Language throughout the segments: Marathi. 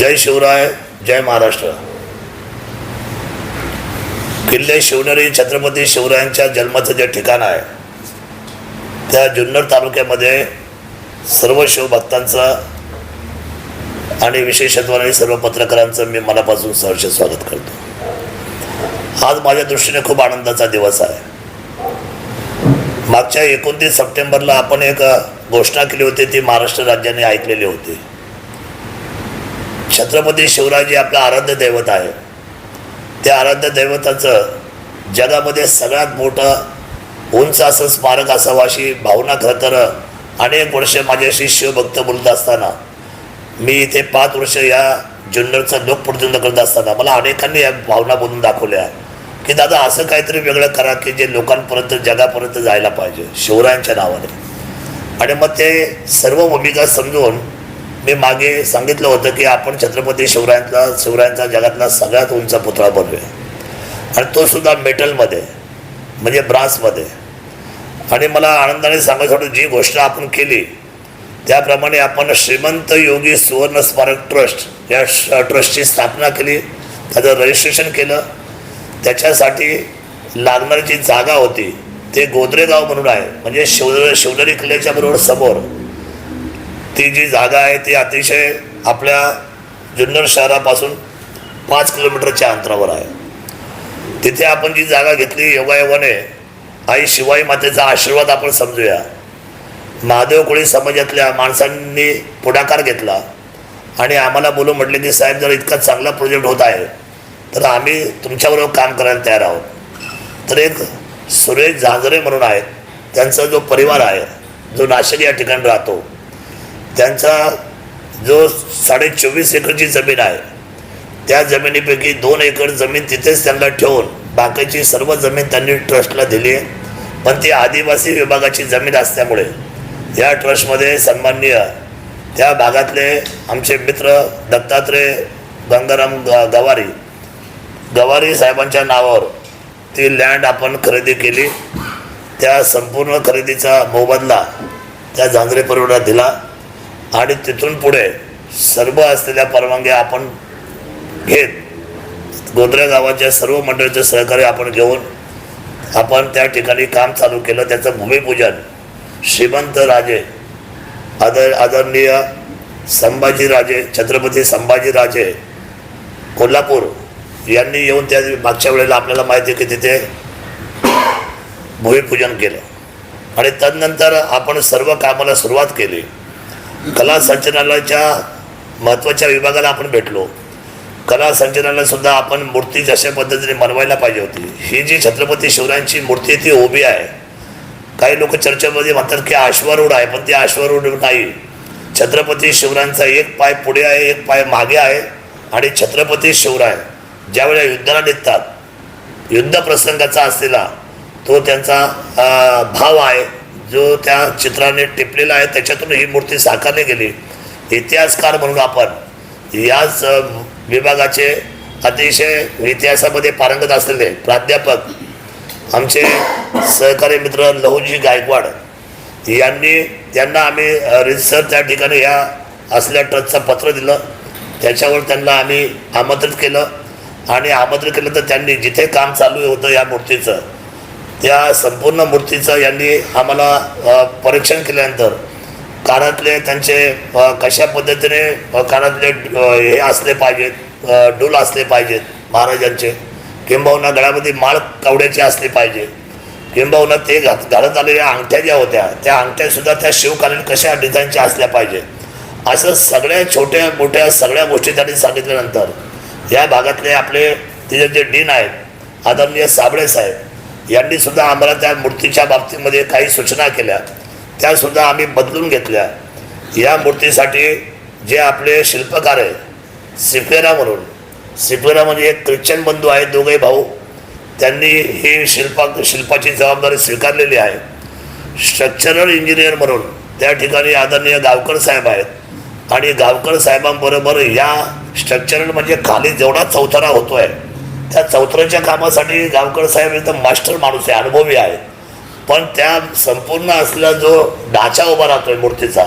जय शिवराय जय महाराष्ट्र. किल्ले शिवनेरी छत्रपती शिवरायांच्या जन्माचं जे ठिकाण आहे त्या जुन्नर तालुक्यामध्ये सर्व शिवभक्तांचं आणि विशेषत्वाने सर्व पत्रकारांचं मी मनापासून सहर्ष स्वागत करतो. आज माझ्या दृष्टीने खूप आनंदाचा दिवस आहे. मागच्या एकोणतीस सप्टेंबरला आपण एक घोषणा केली होती ती महाराष्ट्र राज्याने ऐकलेली होती. छत्रपती शिवराजी आपलं आराध्य दैवत आहे. त्या आराध्य दैवताचं जगामध्ये सगळ्यात मोठं उंच असं स्मारक असावं अशी भावना खरं तर अनेक वर्ष माझ्याशी शिवभक्त बोलत असताना मी इथे पाच वर्ष या जुन्नरचा लोकप्रतिनिधित्व करत असताना मला अनेकांनी या भावना बोलून दाखवल्या की दादा असं काहीतरी वेगळं करा की जे लोकांपर्यंत जगापर्यंत जायला पाहिजे शिवरायांच्या नावाने. आणि मग ते सर्व भूमिका समजून मी मागे सांगितलं होतं की आपण छत्रपती शिवरायांचा शिवरायांचा जगातला सगळ्यात उंच पुतळा बनवूया आणि तो सुद्धा मेटलमध्ये म्हणजे ब्रासमध्ये. आणि मला आनंदाने सांगायचं जी गोष्ट आपण केली त्याप्रमाणे आपण श्रीमंत योगी सुवर्ण स्मारक ट्रस्ट या श- ट्रस्टची स्थापना केली त्याचं रजिस्ट्रेशन केलं. त्याच्यासाठी लागणारी जी जागा होती ते गोदरेगाव म्हणून आहे म्हणजे शिव शिवनेरी किल्ल्याच्या बरोबर समोर. ती जी जागा आहे ती अतिशय आपल्या जुन्नर शहरापासून पाच किलोमीटरच्या अंतरावर आहे. तिथे आपण जी जागा घेतली योगायोगाने आई शिवाई मातेचा आशीर्वाद आपण समजूया. महादेव कोळी समाजातल्या माणसांनी पुढाकार घेतला आणि आम्हाला बोलून म्हटले की साहेब जर इतका चांगला प्रोजेक्ट होत आहे तर आम्ही तुमच्याबरोबर काम करायला तयार आहोत. तर एक सुरेश झांजरे म्हणून आहेत. त्यांचा जो परिवार आहे जो नाशिक या ठिकाणी राहतो त्यांचा जो साडे चोवीस एकरची जमीन आहे त्या जमिनीपैकी दोन एकर जमीन तिथेच त्यांना ठेवून बाकीची सर्व जमीन त्यांनी ट्रस्टला दिली आहे. पण ती आदिवासी विभागाची जमीन असल्यामुळे या ट्रस्टमध्ये सन्माननीय त्या भागातले आमचे मित्र दत्तात्रय गंगाराम ग गवारी गवारी साहेबांच्या नावावर ती लँड आपण खरेदी केली. त्या संपूर्ण खरेदीचा मोबदला त्या झांजरे परिवाराला दिला. आणि तिथून पुढे सर्व असलेल्या परवानग्या आपण घेत गोंधळे गावाच्या सर्व मंडळीचं सहकार्य आपण घेऊन आपण त्या ठिकाणी काम चालू केलं. त्याचं भूमिपूजन श्रीमंत राजे आदर आदरणीय संभाजीराजे छत्रपती संभाजीराजे कोल्हापूर यांनी येऊन त्या मागच्या वेळेला आपल्याला माहिती आहे की तिथे भूमिपूजन केलं. आणि तदनंतर आपण सर्व कामाला सुरुवात केली. कला संचालनालयाच्या महत्त्वाच्या विभागाला आपण भेटलो. कला संचलनालयसुद्धा आपण मूर्ती जशा पद्धतीने बनवायला पाहिजे होती. ही जी छत्रपती शिवरायांची मूर्ती आहे ती उभी आहे. काही लोक चर्चेमध्ये म्हणतात की आश्वारूढ आहे पण ती आश्वारूढ नाही. छत्रपती शिवरायांचा एक पाय पुढे आहे एक पाय मागे आहे आणि छत्रपती शिवराय ज्यावेळेला युद्धाला निघतात युद्ध प्रसंगाचा असलेला तो त्यांचा भाव आहे. जो त्या चित्राने टिपलेला आहे त्याच्यातून ही मूर्ती साकारली गेली. इतिहासकार म्हणून आपण याच विभागाचे अतिशय इतिहासामध्ये पारंगत असलेले प्राध्यापक आमचे सहकारी मित्र लहूजी गायकवाड यांनी त्यांना आम्ही रिसर त्या ठिकाणी ह्या असल्या ट्रस्टचं पत्र दिलं. त्याच्यावर त्यांना आम्ही आमंत्रित केलं. आणि आमंत्रित केलं तर त्यांनी जिथे काम चालू होतं या मूर्तीचं त्या संपूर्ण मूर्तीचं यांनी आम्हाला परीक्षण केल्यानंतर कानातले त्यांचे कशा पद्धतीने कानातले हे असले पाहिजेत डूल असले पाहिजेत महाराजांचे. किंबहुना गळ्यामध्ये माळ कवड्याची असली पाहिजे किंबहुना ते घात घालत आलेल्या अंगठ्या ज्या होत्या त्या अंगठ्यासुद्धा त्या शिवकालीन कशा डिझाईनच्या असल्या पाहिजेत. असं सगळ्या छोट्या मोठ्या सगळ्या गोष्टी त्यांनी सांगितल्यानंतर या भागातले आपले तिथे जे डीन आहेत आदरणीय साबळे साहेब यांनी सुद्धा आम्हाला त्या मूर्तीच्या बाबतीमध्ये काही सूचना केल्या. त्यासुद्धा आम्ही बदलून घेतल्या. या मूर्तीसाठी जे आपले शिल्पकार आहे सिफेरा म्हणून सिफेरा म्हणजे एक ख्रिश्चन बंधू आहेत दोघे भाऊ. त्यांनी ही शिल्पा शिल्पाची जबाबदारी स्वीकारलेली आहे. स्ट्रक्चरल इंजिनियर म्हणून त्या ठिकाणी आदरणीय गावकर साहेब आहेत. आणि गावकर साहेबांबरोबर या स्ट्रक्चरल म्हणजे खाली जेवढा होतो आहे त्या चौथऱ्याच्या कामासाठी गावकर साहेब एकदम मास्टर माणूस आहे अनुभवी आहे. पण त्या संपूर्ण असलेला जो ढाचा उभा राहतोय मूर्तीचा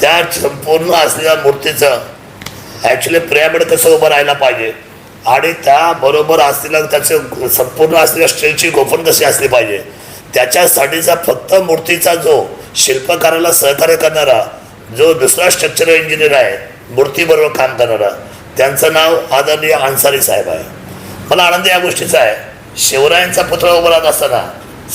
त्या संपूर्ण असलेल्या मूर्तीचं ॲक्च्युली पिरामिड कसं उभं राहायला पाहिजे? आणि त्याबरोबर असलेलं त्याचं संपूर्ण असलेल्या स्टीलची गोफण कशी असली पाहिजे? त्याच्यासाठीचा फक्त मूर्तीचा जो शिल्पकाराला सहकार्य करणारा जो दुसरा स्ट्रक्चरल इंजिनियर आहे मूर्तीबरोबर काम करणारा त्यांचं नाव आदरणीय अन्सारी साहेब आहे. मला आनंद या गोष्टीचा आहे. शिवरायांचा पुतळा उभा राहत असताना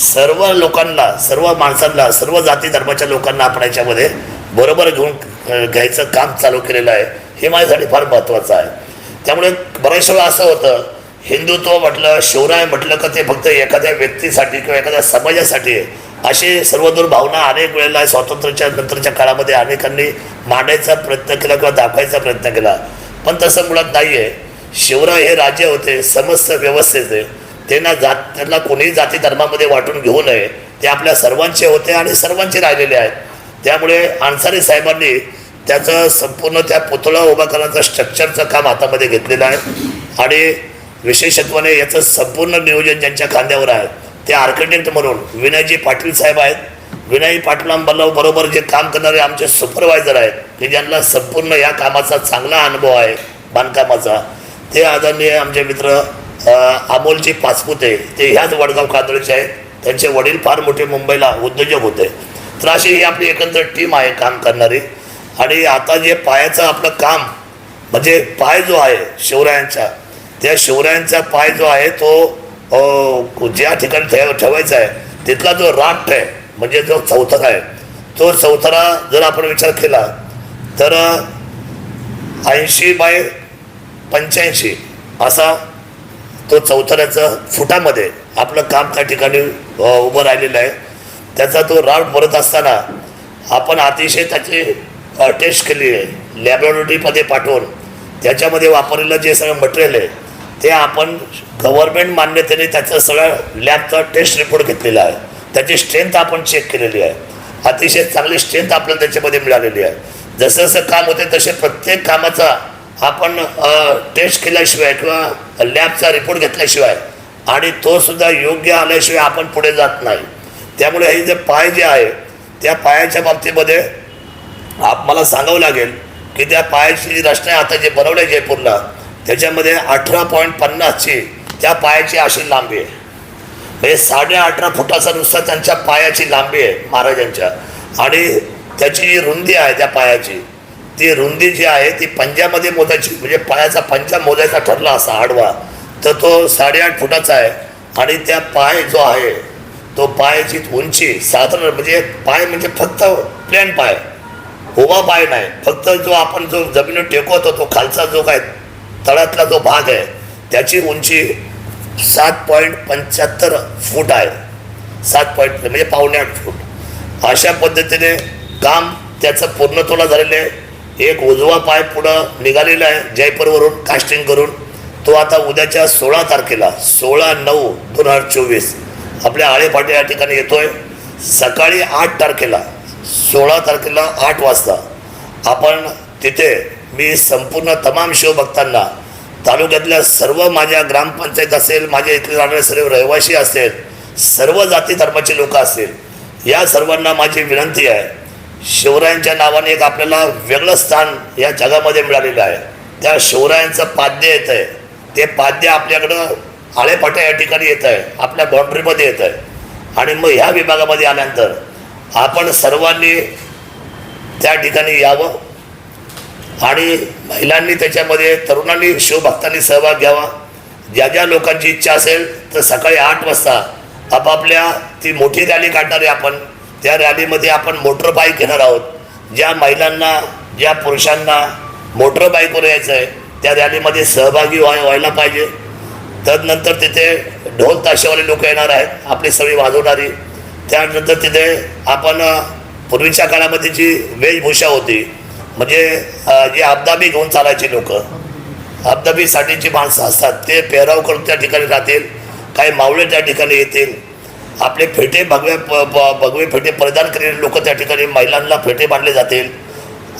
सर्व लोकांना सर्व माणसांना सर्व जाती धर्माच्या लोकांना आपण याच्यामध्ये बरोबर घेऊन घ्यायचं काम चालू केलेलं आहे. हे माझ्यासाठी फार महत्त्वाचं आहे. त्यामुळे बऱ्याचशा वेळा असं होतं हिंदुत्व म्हटलं शिवराय म्हटलं का ते फक्त एखाद्या व्यक्तीसाठी किंवा एखाद्या समाजासाठी अशी असे सर्वदूर भावना अनेक वेळेला स्वातंत्र्याच्या नंतरच्या काळामध्ये अनेकांनी मांडायचा प्रयत्न केला किंवा दाखवायचा प्रयत्न केला. पण तसं मुळात नाही आहे शिवराय हे राजे होते समस्त व्यवस्थेचे त्यांना जात त्यांना कोणीही जाती धर्मामध्ये वाटून घेऊ नये. ते आपल्या सर्वांचे होते आणि सर्वांचे राहिलेले आहेत. त्यामुळे अन्सारी साहेबांनी त्याचं संपूर्ण त्या पुतळा उभा करण्याचं स्ट्रक्चरचं काम हातामध्ये घेतलेलं आहे. आणि विशेषत्वाने याचं संपूर्ण नियोजन ज्यांच्या खांद्यावर आहे ते आर्किटेक्ट म्हणून विनयजी पाटील साहेब आहेत. विनय पाटलांबरोबर जे काम करणारे आमचे सुपरवायझर आहेत. की ज्यांना संपूर्ण या कामाचा चांगला अनुभव आहे बांधकामाचा. ते आदरणीय आमचे मित्र अमोलजी पाचपुते ते ह्याच वडगाव कांदळीचे आहेत. त्यांचे वडील फार मोठे मुंबईला उद्योजक होते. तर अशी ही आपली एकंदर टीम आहे काम करणारी. आणि आता जे पायाचं आपलं काम म्हणजे पाय जो आहे शिवरायांचा त्या शिवरायांचा पाय जो आहे तो ज्या ठिकाणी ठेव ठेवायचा आहे तिथला जो राठ आहे म्हणजे जो चौथरा आहे तो चौथरा जर आपण विचार केला तर ऐंशी बाय पंच्याऐंशी. असा तो चौथऱ्याचं फुटामध्ये आपलं काम त्या ठिकाणी उभं राहिलेलं आहे. त्याचा तो राऊट भरत असताना आपण अतिशय त्याची टेस्ट केली आहे. लॅबोरेटरीमध्ये पाठवून त्याच्यामध्ये वापरलेलं जे सगळं मटेरियल आहे ते आपण गव्हर्मेंट मान्यतेने त्याचं सगळं लॅबचा टेस्ट रिपोर्ट घेतलेला आहे. त्याची स्ट्रेंथ आपण चेक केलेली आहे. अतिशय चांगली स्ट्रेंथ आपल्याला त्याच्यामध्ये मिळालेली आहे. जसं जसं काम होते तसे प्रत्येक कामाचा आपण टेस्ट केल्याशिवाय किंवा लॅबचा रिपोर्ट घेतल्याशिवाय आणि तो सुद्धा योग्य आल्याशिवाय आपण पुढे जात नाही. त्यामुळे हे जे पाय जे आहे त्या पायाच्या बाबतीमध्ये आप मला सांगावं लागेल की त्या पायाची जी रचना आहे आता जे बनवलं आहे पूर्ण त्याच्यामध्ये अठरा पॉईंट पन्नासची त्या पायाची अशी लांबी आहे. म्हणजे साडे अठरा फुटाचा नुसता त्यांच्या पायाची लांबी आहे महाराजांच्या. आणि त्याची जी रुंदी आहे त्या पायाची ती रुंदी जी आहे ती पंजामध्ये मोजायची म्हणजे पायाचा पंजा मोजायचा ठरला असा आडवा तर तो साडेआठ फुटाचा आहे. आणि त्या पाय जो आहे तो पायाची उंची साधारण म्हणजे पाय म्हणजे फक्त प्लेन पाय. उभा पाय नाही फक्त जो आपण जो जमिनीवर टेकवतो तो खालचा जो काय तळातला जो भाग आहे त्याची उंची सात पॉईंट पंच्याहत्तर फूट आहे. सात पॉईंट म्हणजे पावणे आठ फूट. अशा पद्धतीने काम त्याचं पूर्णत्वाला झालेलं आहे. एक उजवा पाय पुढं निघालेला आहे जयपूरवरून कास्टिंग करून. तो आता उद्याच्या सोळा तारखेला सोळा नऊ दोन हजार चोवीस आपल्या आळेपाटे या ठिकाणी येतोय. सकाळी आठ तारखेला सोळा तारखेला आठ वाजता आपण तिथे मी संपूर्ण तमाम शिवभक्तांना तालुक्यातल्या सर्व माझ्या ग्रामपंचायत असेल माझ्या इथले राहणारे सर्व रहिवासी असेल सर्व जाती धर्माचे लोक असतील या सर्वांना माझी विनंती आहे शिवरायांच्या नावाने एक आपल्याला वेगळं स्थान या जगामध्ये मिळालेलं आहे. त्या शिवरायांचं पाद्य येत आहे. ते पाद्य आपल्याकडं आळेपाट्या या ठिकाणी येत आहे. आपल्या बाउंड्रीमध्ये येत आहे. आणि मग ह्या विभागामध्ये आल्यानंतर आपण सर्वांनी त्या ठिकाणी यावं. आणि महिलांनी त्याच्यामध्ये तरुणांनी शिवभक्तांनी सहभाग घ्यावा. ज्या ज्या लोकांची इच्छा असेल तर सकाळी आठ वाजता आपापल्या ती मोठी रॅली काढणारी आपण त्या रॅलीमध्ये आपण मोटर बाईक घेणार आहोत. ज्या महिलांना ज्या पुरुषांना मोटर बाईकवर यायचं आहे त्या रॅलीमध्ये सहभागी व्हाय व्हायला पाहिजे. तदनंतर तिथे ढोल ताशेवाले लोक येणार आहेत आपली सगळी वाजवणारी. त्यानंतर तिथे आपण पूर्वीच्या काळामध्ये जी वेशभूषा होती म्हणजे जे जी अब्दाबी घेऊन चालायची लोक अब्दाबीसाठीची माणसं असतात ते पेहराव करून त्या ठिकाणी राहतील काही मावळे त्या ठिकाणी येतील आपले फेटे भगवे प- भगवे फेटे परिधान केलेले लोक त्या ठिकाणी महिलांना फेटे बांधले जातील.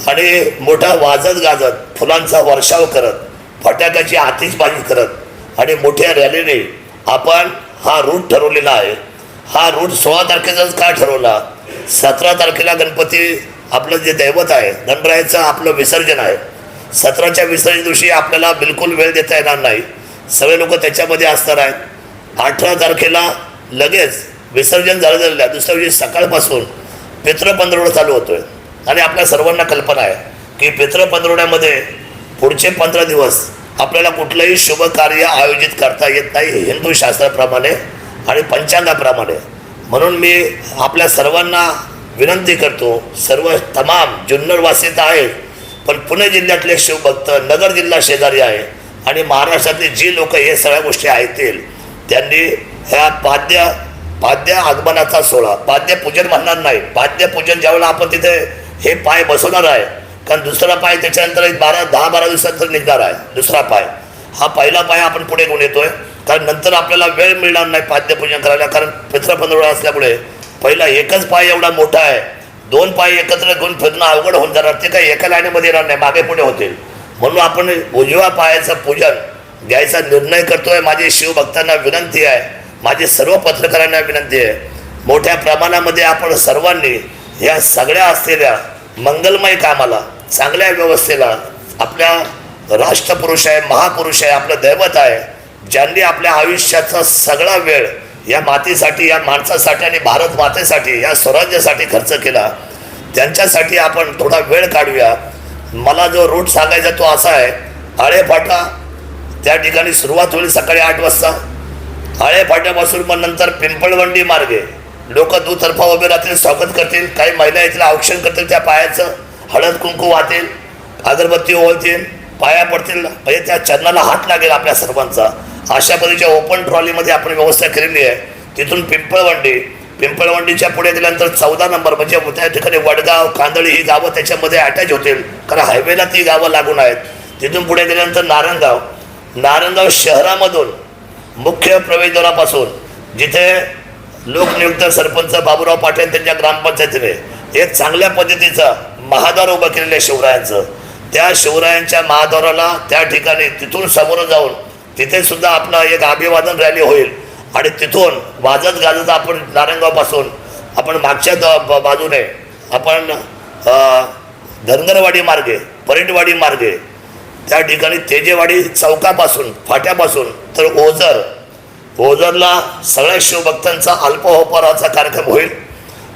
आणि मोठा वाजत गाजत फुलांचा वर्षाव करत फटाक्याची आतिषबाजी करत आणि मोठ्या रॅलीने आपण हा रूट ठरवलेला आहे. हा रूट सोळा तारखेचाच का ठरवला? सतरा तारखेला गणपती आपलं जे दैवत आहे गणरायाचं आपलं विसर्जन आहे. सतराच्या विसर्जन दिवशी आपल्याला बिलकुल वेळ देता येणार नाही. सगळे लोक त्याच्यामध्ये असणार आहेत. अठरा तारखेला लगेच विसर्जन झालं झालेलं आहे दुसऱ्या दिवशी सकाळपासून पितृपंधरवडा चालू होतो आहे आणि आपल्या सर्वांना कल्पना आहे की पितृपंधरवड्यामध्ये पुढचे पंधरा दिवस आपल्याला कुठलंही शुभ कार्य आयोजित करता येत नाही हिंदू शास्त्राप्रमाणे आणि पंचांगाप्रमाणे. म्हणून मी आपल्या सर्वांना विनंती करतो सर्व तमाम जुन्नरवासी तर आहेत पण पुणे जिल्ह्यातले शिवभक्त नगर जिल्हा शेजारी आहे आणि महाराष्ट्रातले जी लोक हे सगळ्या गोष्टी ऐकतील त्यांनी ह्या पाद्य पाद्य आगमनाचा सोहळा पाद्य पूजन म्हणणार नाही. पाद्य पूजन ज्यावेळेला आपण तिथे हे पाय बसवणार आहे कारण दुसरा पाय त्याच्यानंतर एक बारा दहा बारा दिवसानंतर निघणार आहे दुसरा पाय. हा पहिला पाय आपण पुढे घेऊन येतोय कारण नंतर आपल्याला वेळ मिळणार नाही पाद्यपूजन करायला कारण पित्रपंधरवडा असल्यामुळे पहिला एकच पाय एवढा मोठा आहे. दोन पाय एकत्र घेऊन फिरणं अवघड होऊन जाणार ते काही एका लाईनीमध्ये येणार नाही मागे पुढे होतील. म्हणून आपण उजव्या पायाचं पूजन घ्यायचा निर्णय करतोय माझी शिवभक्तांना विनंती आहे. माझी सर्व पत्रकारांना विनंती आहे मोठ्या प्रमाणामध्ये आपण सर्वांनी या सगळ्या असलेल्या मंगलमय कामाला चांगल्या व्यवस्थेला आपल्या राष्ट्रपुरुष आहे महापुरुष आहे आपलं दैवत आहे ज्यांनी आपल्या आयुष्याचा सगळा वेळ या मातीसाठी या माणसासाठी आणि भारत मातेसाठी या स्वराज्यासाठी खर्च केला त्यांच्यासाठी आपण थोडा वेळ काढूया. मला जो रूट सांगायचा तो असा आहे आळेफाटा त्या ठिकाणी सुरुवात होईल सकाळी आठ वाजता. आळे फाट्यापासून मग नंतर पिंपळवंडी मार्गे. लोक दुतर्फा उभे राहतील स्वागत करतील काही महिला येथील औक्षण करतील त्या पायाचं हळद कुंकू वाहतील अगरबत्ती ओवळतील पाया पडतील म्हणजे त्या चरणाला हात लागेल आपल्या सर्वांचा. अशा पद्धतीच्या ओपन ट्रॉलीमध्ये आपण व्यवस्था केलेली आहे. तिथून पिंपळवंडी पिंपळवंडीच्या पुढे गेल्यानंतर चौदा नंबर म्हणजे त्या ठिकाणी वडगाव कांदळी ही गावं त्याच्यामध्ये अटॅच होतील. कारण हायवेला ती गावं लागून आहेत. तिथून पुढे गेल्यानंतर नारंगाव. नारंगाव शहरामधून मुख्य प्रवेशद्वारापासून जिथे लोकनियुक्त सरपंच बाबूराव पाटील त्यांच्या ग्रामपंचायतीने एक चांगल्या पद्धतीचं महाद्वार उभं केलेलं आहे शिवरायांचं. त्या शिवरायांच्या महाद्वाराला त्या ठिकाणी तिथून समोर जाऊन तिथे सुद्धा आपलं एक अभिवादन रॅली होईल आणि तिथून वाजत गाजत आपण नारायणगावपासून आपण मागच्या द- बाजूने आपण धनगरवाडी मार्गे परेटवाडी मार्गे त्या ठिकाणी तेजेवाडी चौकापासून फाट्यापासून तर ओझर. ओझरला सगळ्या शिवभक्तांचा अल्पहोपराचा कार्यक्रम होईल.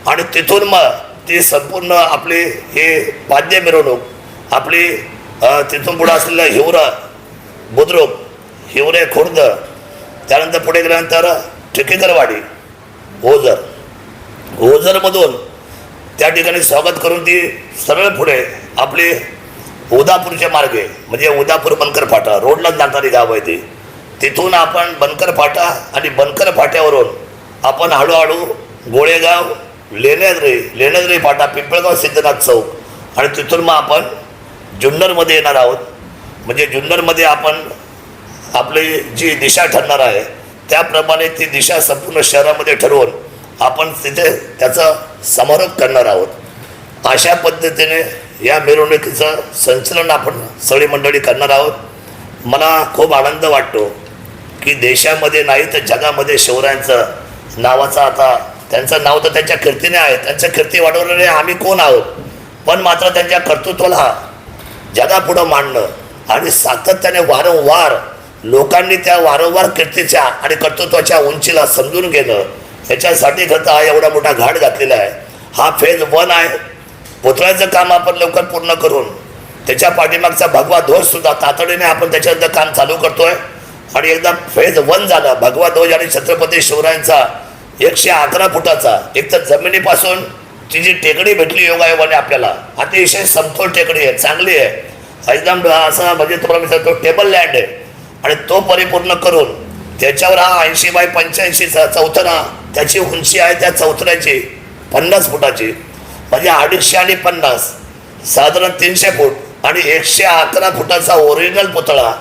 आणि तिथून मग ती संपूर्ण आपली हे वाद्य मिरवणूक आपली तिथून पुढं असलेलं हिवरा बुद्रुक हिवरे खुर्द त्यानंतर पुढे गेल्यानंतर टिकेकरवाडी ओझर. ओझरमधून त्या ठिकाणी स्वागत करून ती सरळ पुढे आपली उदापूरच्या मार्गे म्हणजे उदापूर बनकर फाटा रोडलाच जाणारी गाव आहे ती. तिथून आपण बनकर फाटा आणि बनकर फाट्यावरून आपण हळूहळू गोळेगाव लेण्याद्री लेण्याद्री फाटा पिंपळगाव सिद्धनाथ चौक आणि तिथून मग आपण जुन्नरमध्ये येणार आहोत. म्हणजे जुन्नरमध्ये आपण आपली जी दिशा ठरणार आहे त्याप्रमाणे ती दिशा संपूर्ण शहरामध्ये ठरवून आपण तिथे त्याचा समारोप करणार आहोत. अशा पद्धतीने या मिरवणुकीचं संचलन आपण सगळी मंडळी करणार आहोत. मला खूप आनंद वाटतो की देशामध्ये नाही तर जगामध्ये शिवरायांचं नावाचं आता त्यांचं नाव तर त्यांच्या कीर्तीने आहे. त्यांच्या कीर्ती वाढवलेले आम्ही कोण आहोत? पण मात्र त्यांच्या कर्तृत्वाला जगापुढं मांडणं आणि सातत्याने वारंवार लोकांनी त्या वारंवार कीर्तीच्या आणि कर्तृत्वाच्या उंचीला समजून घेणं याच्यासाठी खरं हा एवढा मोठा घाट घातलेला आहे. हा फेज वन आहे. पुतळ्याचं काम आपण लवकर पूर्ण करून त्याच्या पाठीमागचा भगवा ध्वज सुद्धा तातडीने आपण त्याच्यानंतर काम चालू करतोय. आणि एकदा फेज वन झालं. भगवा ध्वज आणि छत्रपती शिवरायांचा एकशे अकरा फुटाचा एक तर जमिनीपासून ती जी टेकडी भेटली योगायोगाने आपल्याला अतिशय समतोल टेकडी आहे चांगली आहे. एकदम असा म्हणजे तुम्हाला मी सांगतो टेबल लँड आहे. आणि तो परिपूर्ण करून त्याच्यावर हा ऐंशी बाय पंच्याऐंशीचा चौथरा त्याची उंची आहे त्या चौथऱ्याची पन्नास फुटाची. म्हणजे अडीचशे आणि पन्नास. साधारण तीनशे फूट आणि एकशे अकरा फुटाचा ओरिजिनल पुतळा.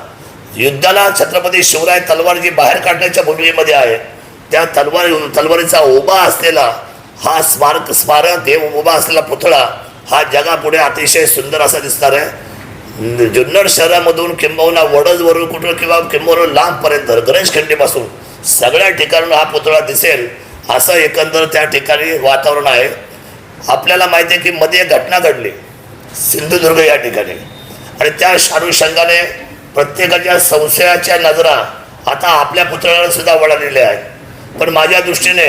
युद्धाला छत्रपती शिवराय तलवार जी बाहेर काढण्याच्या भूमिकेमध्ये आहे त्या तलवार तलवारीचा उभा असलेला हा स्मारक स्मारक हे उभा असलेला पुतळा हा जगापुढे अतिशय सुंदर असा दिसणार आहे. जुन्नर शहरामधून किंबहुना वडजवरून कुठं किंवा किंबहुना लांबपर्यंत गणेश खंडीपासून सगळ्या ठिकाणून हा पुतळा दिसेल असं एकंदर त्या ठिकाणी वातावरण आहे. आपल्याला माहिती आहे की मध्ये एक घटना घडली. सिंधुदुर्ग या ठिकाणी. आणि त्या अनुषंगाने प्रत्येकाच्या संशयाच्या नजरा आता आपल्या पुतळ्याला सुद्धा वळालेल्या आहेत. पण माझ्या दृष्टीने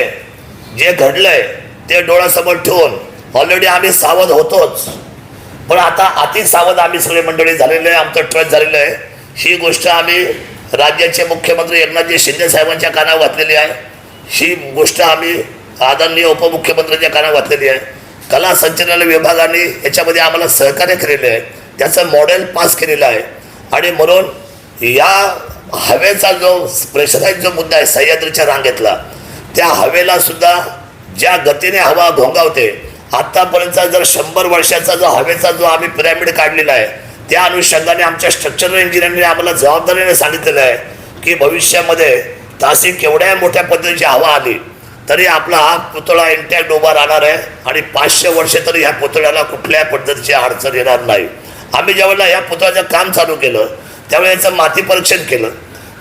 जे घडलंय ते डोळ्यासमोर ठेवून ऑलरेडी आम्ही सावध होतोच. पण आता अति सावध आम्ही सगळे मंडळी झालेले आहे आमचं ट्रस्ट झालेलं आहे. ही गोष्ट आम्ही राज्याचे मुख्यमंत्री एकनाथजी शिंदे साहेबांच्या कानावर घातलेली आहे. ही गोष्ट आम्ही आदरणीय उपमुख्यमंत्र्यांच्या कानावर घातलेली आहे. कला संचालनालय विभागाने याच्यामध्ये आम्हाला सहकार्य केलेलं आहे. त्याचं मॉडेल पास केलेलं आहे. आणि म्हणून या हवेचा जो प्रेशराईज जो मुद्दा आहे सह्याद्रीच्या रांगेतला त्या हवेला सुद्धा ज्या गतीने हवा घोंगावते आत्तापर्यंतचा जर शंभर वर्षाचा जो हवेचा जो आम्ही पिरॅमिड काढलेला आहे त्या अनुषंगाने आमच्या स्ट्रक्चरल इंजिनियरने आम्हाला जबाबदारीने सांगितलेलं आहे की भविष्यामध्ये तासी केवढ्या मोठ्या पद्धतीची हवा आली तरी आपला हा पुतळा इंटॅक्ट उभा राहणार आहे आणि पाचशे वर्षे तरी ह्या पुतळ्याला कुठल्याही पद्धतीची अडचण येणार नाही. आम्ही ज्यावेळेला ह्या पुतळ्याचं काम चालू केलं त्यावेळेला याचं माती परीक्षण केलं.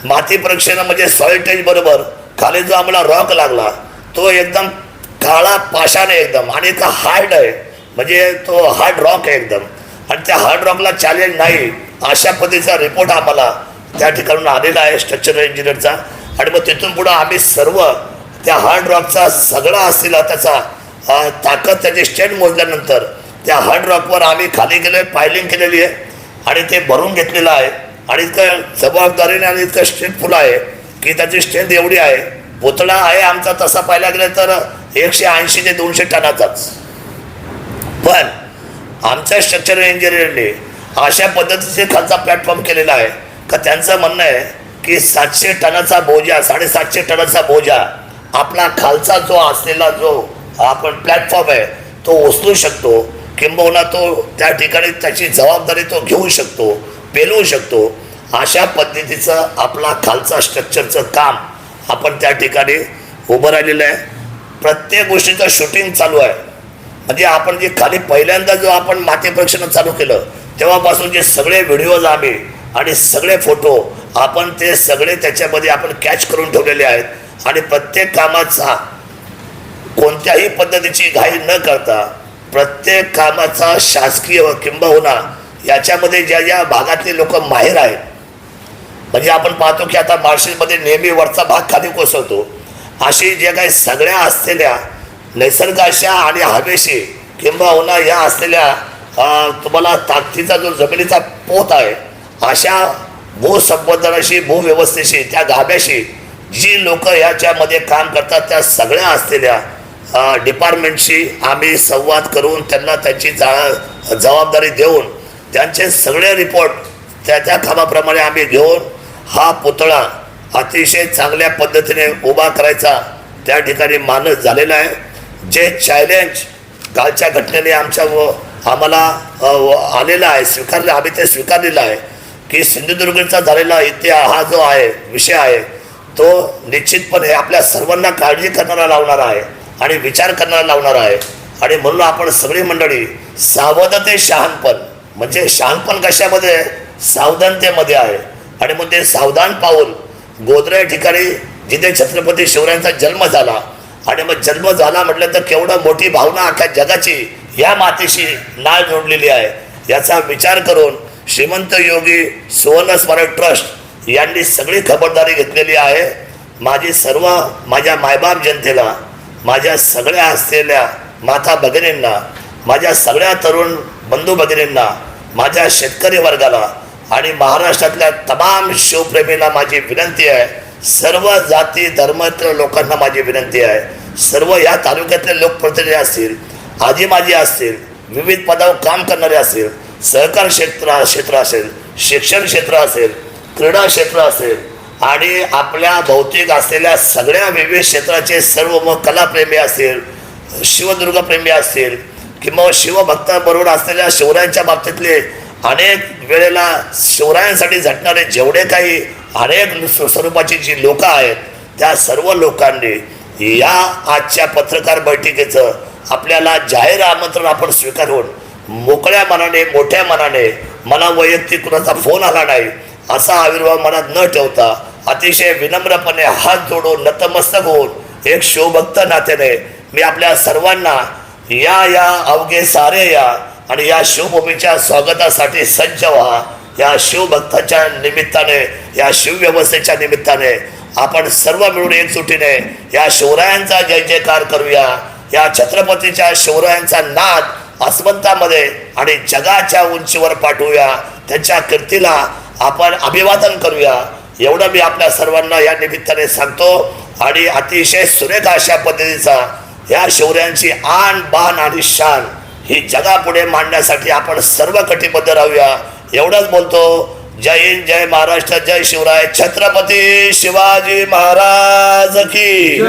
माती परीक्षण म्हणजे सॉइल बरोबर खाली जो आम्हाला रॉक लागला तो एकदम काळा पाषाण आहे एकदम आणि का हार्ड आहे. म्हणजे तो हार्ड रॉक आहे एकदम. आणि त्या हार्ड रॉकला चॅलेंज नाही अशा पद्धतीचा रिपोर्ट आम्हाला त्या ठिकाणून आलेला आहे स्ट्रक्चरल इंजिनियरचा आणि मग तिथून पुढं आम्ही सर्व त्या हार्ड रॉकचा सगळा असलेला त्याचा ताकद त्याची स्ट्रेंथ मोजल्यानंतर त्या हार्ड रॉकवर आम्ही खाली गेलो पायलिंग केलेली आहे आणि ते भरून घेतलेलं आहे. आणि इतकं जबाबदारीने आणि इतकं स्ट्रेंथफुल आहे की त्याची स्ट्रेंथ एवढी आहे. पुतळा आहे आमचा तसा पाहायला गेलं तर एकशे ऐंशी ते दोनशे टनाचाच. पण आमच्या स्ट्रक्चरल इंजिनिअरने अशा पद्धतीचे खालचा प्लॅटफॉर्म केलेला आहे. का त्यांचं म्हणणं आहे की सातशे टनाचा बोजा साडेसातशे टनाचा बोजा आपला खालचा जो असलेला जो आपण प्लॅटफॉर्म आहे तो उचलू शकतो. किंबहुना तो त्या ठिकाणी त्याची जबाबदारी तो घेऊ शकतो पेलवू शकतो. अशा पद्धतीचं आपला खालचा स्ट्रक्चरचं काम आपण त्या ठिकाणी उभं राहिलेलं आहे. प्रत्येक गोष्टीचं शूटिंग चालू आहे. म्हणजे आपण जे खाली पहिल्यांदा जो आपण माती परीक्षण चालू केलं तेव्हापासून जे सगळे व्हिडिओज आम्ही आणि सगळे फोटो आपण ते सगळे त्याच्यामध्ये आपण कॅच करून ठेवलेले आहेत. आणि प्रत्येक कामाचा कोणत्याही पद्धतीची घाई न करता प्रत्येक कामाचा शासकीय किंबहुना याच्यामध्ये ज्या ज्या भागातले लोक माहेर आहेत म्हणजे आपण पाहतो की आता मार्शलमध्ये नेहमी वरचा भाग खाली कोसळतो. अशी जे काही सगळ्या असलेल्या नैसर्गाशा आणि हवेशी किंबहुना या असलेल्या तुम्हाला ताकदीचा जो जमिनीचा पोत आहे अशा भूसंवर्धनाशी भूव्यवस्थेशी त्या गाभ्याशी जी लोक याच्यामध्ये काम करतात त्या सगळ्या असलेल्या डिपार्टमेंटशी आम्ही संवाद करून त्यांना त्यांची जा जबाबदारी देऊन त्यांचे सगळे रिपोर्ट त्या त्या कामाप्रमाणे आम्ही घेऊन हा पुतळा अतिशय चांगल्या पद्धतीने उभा करायचा त्या ठिकाणी मानस झालेला आहे. जे चॅलेंज कालच्या घटनेने आमच्या व आम्हाला व- आलेलं आहे स्वीकारलं आम्ही ते स्वीकारलेलं आहे की सिंधुदुर्गचा झालेला इतिहास हा जो आहे विषय आहे तो निश्चितपणे आपल्या सर्वांना काळजी करणारा लावणारा आहे आणि विचार करणारा लावणारा आहे. आणि म्हणून आपण सगळी मंडळी सावधते शहाणपण. म्हणजे शहाणपण कशामध्ये? सावधानतेमध्ये आहे. आणि मग ते सावधान पाहून गोद्रा या ठिकाणी जिथे छत्रपती शिवरायांचा जन्म झाला आणि मग जन्म झाला म्हटलं तर केवढं मोठी भावना अख्ख्या जगाची या मातेशी नाळ जोडलेली आहे. याचा विचार करून श्रीमंत योगी सुवर्ण स्मारक ट्रस्ट यांनी सगळी खबरदारी घेतलेली आहे. माझी सर्व माझ्या मायबाप जनतेला माझ्या सगळ्या असलेल्या माता भगिनींना माझ्या सगळ्या तरुण बंधू भगिनींना माझ्या शेतकरी वर्गाला आणि महाराष्ट्रातल्या तमाम शिवप्रेमींना माझी विनंती आहे. सर्व जाती धर्मातल्या लोकांना माझी विनंती आहे. सर्व या तालुक्यातले लोकप्रतिनिधी असतील आजी माजी असतील विविध पदावर काम करणारे असतील सहकार क्षेत्र क्षेत्र असेल शिक्षण क्षेत्र असेल क्रीडा क्षेत्र असेल आणि आपल्या भौतिक असलेल्या सगळ्या विविध क्षेत्राचे सर्व मग कलाप्रेमी असतील शिवदुर्गप्रेमी असतील किंवा शिवभक्ताबरोबर असलेल्या शिवरायांच्या बाबतीतले अनेक वेळेला शिवरायांसाठी झटणारे जेवढे काही अनेक स्व- स्वरूपाची जी लोकं आहेत त्या सर्व लोकांनी या आजच्या पत्रकार बैठकीचं आपल्याला जाहीर आमंत्रण आपण स्वीकारून मोकळ्या मनाने मोठ्या मनाने मला वैयक्तिक कुणाचा फोन आला नाही असा आविर्भाव मनात न ठेवता अतिशय विनम्रपणे हात जोडून नतमस्तक होऊन एक शिवभक्त नात्याने मी आपल्या सर्वांना या या अवघे सारे या आणि या शिवभूमीच्या स्वागतासाठी सज्ज व्हा. या शिवभक्ताच्या निमित्ताने या शिवव्यवस्थेच्या निमित्ताने आपण सर्व मिळून एकजुटीने या शिवरायांचा जय जयकार करूया. या छत्रपतीच्या शिवरायांचा नाद आसमंतामध्ये आणि जगाच्या उंचीवर पाठवूया. त्यांच्या कीर्तीला आपण अभिवादन करूया. एवढं मी आपल्या सर्वांना या निमित्ताने सांगतो. आणि अतिशय सुरेख अशा पद्धतीचा या शौर्यांची आण बाण आणि शान ही जगापुढे मांडण्यासाठी आपण सर्व कटिबद्ध राहूया. एवढंच बोलतो. जय हिंद जय महाराष्ट्र जय शिवराय. छत्रपती शिवाजी महाराज की.